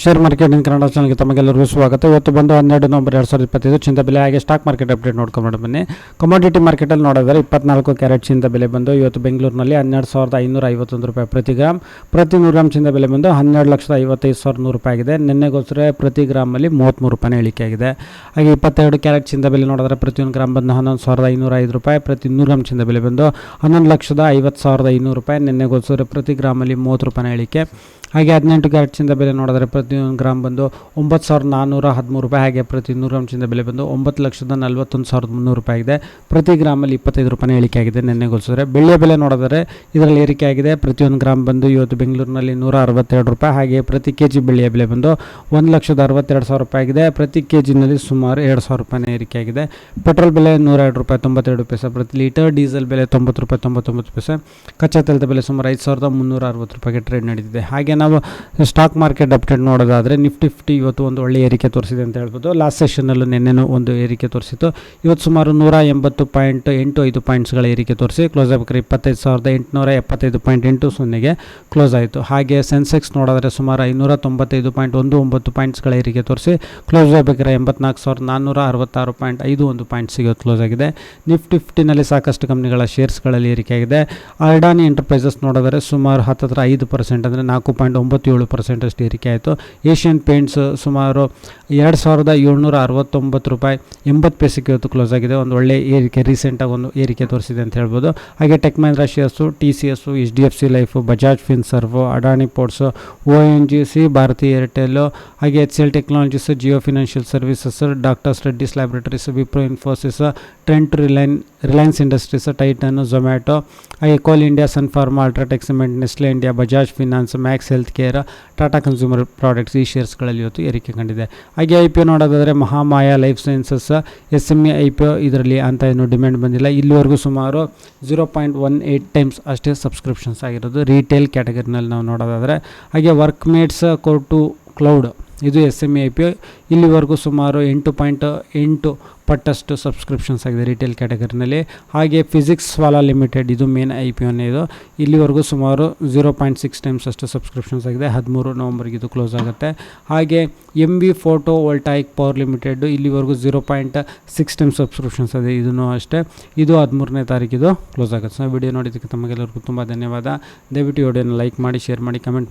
Share market in Kannada ಚಾನಲ್ಗೆ ತಮಗೆಲ್ಲರಿಗೂ ಸ್ವಾಗತ. ಇವತ್ತು ಬಂದು ಹನ್ನೆರಡು ನವಂಬರ್ ಎರಡು ಸಾವಿರದ ಇಪ್ಪತ್ತೈದು ಚಿಂತ ಬೆಲೆ ಹಾಗೆ ಸ್ಟಾಕ್ ಮಾರ್ಕೆಟ್ ಅಪ್ಡೇಟ್ ನೋಡ್ಕೊಂಡು ಬನ್ನಿ. ಕಮೋಡಿಟಿ ಮಾರ್ಕೆಟಲ್ಲಿ ನೋಡಿದರೆ ಇಪ್ಪತ್ನಾಲ್ಕು ಕ್ಯಾರೆಟ್ ಚಿಂತ ಬೆಲೆ ಬಂದು ಇವತ್ತು ಬೆಂಗಳೂರಿನಲ್ಲಿ ಹನ್ನೆರಡು ಸಾವಿರದ ಐನೂರ ಐವತ್ತೊಂದು ರೂಪಾಯಿ ಪ್ರತಿ ಗ್ರಾಮ್ ಪ್ರತಿ ನೂರು ಗ್ರಾಮ್ ಚಿಂತ ಬೆಲೆ ಬಂದು ಹನ್ನೆರಡು ಲಕ್ಷದ ಐವತ್ತೈದು ಸಾವಿರದ ನೂರು ರೂಪಾಯಿ ಆಗಿದೆ. ನಿನ್ನೆಗೋಸ್ಕರ ಪ್ರತಿ ಗ್ರಾಮಲ್ಲಿ ಮೂವತ್ತ್ಮೂರು ರೂಪಾಯಿ ಇಳಿಕೆ ಆಗಿದೆ. ಹಾಗೆ ಇಪ್ಪತ್ತೆರಡು ಕ್ಯಾರೆಟ್ ಚಿಂತ ಬೆಲೆ ನೋಡಿದ್ರೆ ಪ್ರತಿಯೊಂದು ಗ್ರಾಮ್ ಬಂದು ಹನ್ನೊಂದು ಸಾವಿರದ ಐನೂರ ಐದು ರೂಪಾಯಿ. ಪ್ರತಿ ನೂರು ಗ್ರಾಮ್ ಚಿಂತ ಬೆಲೆ ಬಂದು ಹನ್ನೊಂದು ಲಕ್ಷದ ಐವತ್ತು ಸಾವಿರದ ಐನೂರು ರೂಪಾಯಿ. ನಿನ್ನೆಗೋಸ್ಕರ ಪ್ರತಿ ಗ್ರಾಮಲ್ಲಿ ಮೂವತ್ತು ರೂಪಾಯಿ ಇಳಿಕೆ. ಹಾಗೆ ಹದಿನೆಂಟು ಕ್ಯಾರೆಟ್ ಚಿಂದ ಬೆಲೆ ನೋಡಿದ್ರೆ ಪ್ರತಿಯೊಂದು ಗ್ರಾಮ್ ಬಂದು ಒಂಬತ್ತು ಸಾವಿರದ ನಾನ್ನೂರ ಹದಿಮೂರು ರೂಪಾಯಿ. ಹಾಗೆ ಪ್ರತಿ ನೂರು ಗ್ರಾಮ್ ಚಿಂದ ಬೆಲೆ ಬಂದು ಒಂಬತ್ತು ಲಕ್ಷದ ನಲ್ವತ್ತೊಂದು ಸಾವಿರದ ಮುನ್ನೂರು ರೂಪಾಯಿ ಆಗಿದೆ. ಪ್ರತಿ ಗ್ರಾಮಲ್ಲಿ ಇಪ್ಪತ್ತೈದು ರೂಪಾಯಿ ಇಳಿಕೆ ಆಗಿದೆ ನಿನ್ನೆಗೋಸ್ಕರ ಬೆಳ್ಳಿಯ ಬೆಲೆ ನೋಡಿದರೆ ಇದರಲ್ಲಿ ಏರಿಕೆ ಆಗಿದೆ. ಪ್ರತಿಯೊಂದು ಗ್ರಾಮ್ ಬಂದು ಇವತ್ತು ಬೆಂಗಳೂರಿನಲ್ಲಿ ನೂರ ಅರವತ್ತೆರಡು ರೂಪಾಯಿ. ಹಾಗೆ ಪ್ರತಿ ಕೆ ಜಿ ಬೆಳ್ಳಿಯ ಬೆಲೆ ಬಂದು ಒಂದು ಲಕ್ಷದ ಅರವತ್ತೆರಡು ಸಾವಿರ ರೂಪಾಯಿ ಆಗಿದೆ. ಪ್ರತಿ ಕೆ ಜಿನಲ್ಲಿ ಸುಮಾರು ಎರಡು ಸಾವಿರ ರೂಪಾಯಿನ ಏರಿಕೆ ಆಗಿದೆ. ಪೆಟ್ರೋಲ್ ಬೆಲೆ ನೂರ ಎರಡು ರೂಪಾಯಿ ತೊಂಬತ್ತೆರಡು ಪೈಸೆ. ಪ್ರತಿ ಲೀಟರ್ ಡೀಸೆಲ್ ಬೆಲೆ ತೊಂಬತ್ತು ರೂಪಾಯಿ ತೊಂಬತ್ತೊಂಬತ್ತು ಪೈಸೆ. ಕಚ್ಚಾ ತೈಲದ ಬೆಲೆ ಸುಮಾರು ಐದು ಸಾವಿರದ ಮುನ್ನೂರ ಅರವತ್ತು ರೂಪಾಯಿಗೆ ಟ್ರೇಡ್ ನಡೀತಿದೆ. ಹಾಗೆ ನಾವು ಸ್ಟಾಕ್ ಮಾರ್ಕೆಟ್ ಅಪ್ಡೇಟ್ ನೋಡೋದಾದರೆ ನಿಫ್ಟಿ ಫಿಫ್ಟಿ ಇವತ್ತು ಒಂದು ಒಳ್ಳೆಯ ಏರಿಕೆ ತೋರಿಸಿದೆ ಅಂತ ಹೇಳ್ಬೋದು. ಲಾಸ್ಟ್ ಸೆಷನಲ್ಲೂ ನಿನ್ನೆನೂ ಒಂದು ಏರಿಕೆ ತೋರಿಸಿತ್ತು. ಇವತ್ತು ಸುಮಾರು ನೂರ ಎಂಬತ್ತು ಪಾಯಿಂಟ್ ಎಂಟು ಐದು ಪಾಯಿಂಟ್ಸ್ಗಳ ಏರಿಕೆ ತೋರಿಸಿ ಕ್ಲೋಸ್ ಆಗಬೇಕಾದ್ರೆ ಇಪ್ಪತ್ತೈದು ಸಾವಿರದ ಎಂಟುನೂರ ಎಪ್ಪತ್ತೈದು ಪಾಯಿಂಟ್ ಎಂಟು ಸೊನ್ನೆಗೆ ಕ್ಲೋಸ್ ಆಯಿತು. ಹಾಗೆ ಸೆನ್ಸೆಕ್ಸ್ ನೋಡಿದ್ರೆ ಸುಮಾರು ಐನೂರ ತೊಂಬತ್ತೈದು ಪಾಯಿಂಟ್ ಒಂದು ಒಂಬತ್ತು ಪಾಯಿಂಟ್ಸ್ಗಳ ಏರಿಕೆ ತೋರಿಸಿ ಕ್ಲೋಸ್ ಆಗಬೇಕಾದ್ರೆ ಎಂಬತ್ನಾಲ್ಕು ಸಾವಿರದ ನಾನ್ನೂರ ಅರವತ್ತಾರು ಪಾಯಿಂಟ್ ಐದು ಒಂದು ಪಾಯಿಂಟ್ಸಿಗೆ ಕ್ಲೋಸ್ ಆಗಿದೆ. ನಿಫ್ಟಿ ಫಿಫ್ಟಿನಲ್ಲಿ ಸಾಕಷ್ಟು ಕಂಪ್ನಿಗಳ ಶೇರ್ಸ್ಗಳಲ್ಲಿ ಏರಿಕೆ ಆಗಿದೆ. ಅರ್ಡಾನಿ ಎಂಟರ್ಪ್ರೈಸಸ್ ನೋಡಿದರೆ ಸುಮಾರು ಹತ್ತತ್ರ ಐದು ಪರ್ಸೆಂಟ್ ಅಂದರೆ ನಾಲ್ಕು ಪಾಯಿಂಟ್ ಒಂಬತ್ತೇಳು ಏಳು ಪರ್ಸೆಂಟ್ ಅಷ್ಟು ಏರಿಕೆ ಆಯಿತು. ಏಷ್ಯನ್ ಪೇಂಟ್ಸ್ ಸುಮಾರು ಎರಡು ಸಾವಿರದ ಏಳ್ನೂರ ಅರವತ್ತೊಂಬತ್ತು ರೂಪಾಯಿ ಎಂಬತ್ತು ಪೈಸೆಗೆ ಇವತ್ತು ಕ್ಲೋಸ್ ಆಗಿದೆ. ಒಂದು ಒಳ್ಳೆ ಏರಿಕೆ ರೀಸೆಂಟಾಗಿ ಒಂದು ಏರಿಕೆ ತೋರಿಸಿದೆ ಅಂತ ಹೇಳ್ಬೋದು. ಹಾಗೆ Tech Mahindra shares T C S H D F C life Bajaj Finserv Adani ports O N G C Bharti Airtel ಹಾಗೆ H L technologies Jio financial services doctors Reddy's laboratories Wipro Infosys Trent Reliance Reliance industries Titan Zomato ಹಾಗೆ Coal India Sun Pharma UltraTech cement Nestle India Bajaj finance Max health care Tata consumer products ಈ ಶೇರ್ಸ್ಗಳಲ್ಲಿ ಇವತ್ತು ಏರಿಕೆ ಕಂಡಿದೆ. ಹಾಗೆ I P O ನೋಡೋದಾದರೆ Mahamaya life sciences S M E I P O ಇದರಲ್ಲಿ ಅಂತ ಏನು ಡಿಮ್ಯಾಂಡ್ ಬಂದಿಲ್ಲ. ಇಲ್ಲಿವರೆಗೂ ಸುಮಾರು zero point one eight times ಅಷ್ಟೇ ಸಬ್ಸ್ಕ್ರಿಪ್ಷನ್ಸ್ ಆಗಿರೋದು. ರೀಟೇಲ್ ಕ್ಯಾಟಗರಿನಲ್ಲಿ ನಾವು ನೋಡೋದಾದರೆ, ಹಾಗೆ ವರ್ಕ್ಮೇಟ್ಸ್ ಕೋರ್ಟು ಕ್ಲೌಡ್ ಇದು S M E I P ಇಲ್ಲಿವರೆಗೂ ಸುಮಾರು ಎಂಟು ಪಾಯಿಂಟ್ ಎಂಟು ಪಟ್ಟಷ್ಟು ಸಬ್ಸ್ಕ್ರಿಪ್ಷನ್ಸ್ ಆಗಿದೆ ರಿಟೇಲ್ ಕ್ಯಾಟಗರಿನಲ್ಲಿ ಹಾಗೆ ಫಿಸಿಕ್ಸ್ ವಾಲಾ ಲಿಮಿಟೆಡ್ ಇದು ಮೇನ್ ಐ ಪಿ ಒನ್ ಇದು. ಇಲ್ಲಿವರೆಗೂ ಸುಮಾರು ಝೀರೋ ಪಾಯಿಂಟ್ ಸಿಕ್ಸ್ ಟೈಮ್ಸ್ ಅಷ್ಟು ಸಬ್ಸ್ಕ್ರಿಪ್ಷನ್ಸ್ ಆಗಿದೆ. ಹದಿಮೂರು ನವಂಬರ್ಗೆ ಇದು ಕ್ಲೋಸ್ ಆಗುತ್ತೆ. ಹಾಗೆ M B photovoltaic power limited ಇಲ್ಲಿವರೆಗೂ zero point six times subscriptions ಇದೆ ಇದೂ ಅಷ್ಟೇ. ಇದು ಹದಿಮೂರನೇ ತಾರೀಕಿದು ಕ್ಲೋಸ್ ಆಗುತ್ತೆ. ಸೊ ವಿಡಿಯೋ ನೋಡಿದ್ದಕ್ಕೆ ತಮಗೆಲ್ಲರಿಗೂ ತುಂಬ ಧನ್ಯವಾದ. ದಯವಿಟ್ಟು ವಿಡಿಯೋನ ಲೈಕ್ ಮಾಡಿ ಶೇರ್ ಮಾಡಿ ಕಮೆಂಟ್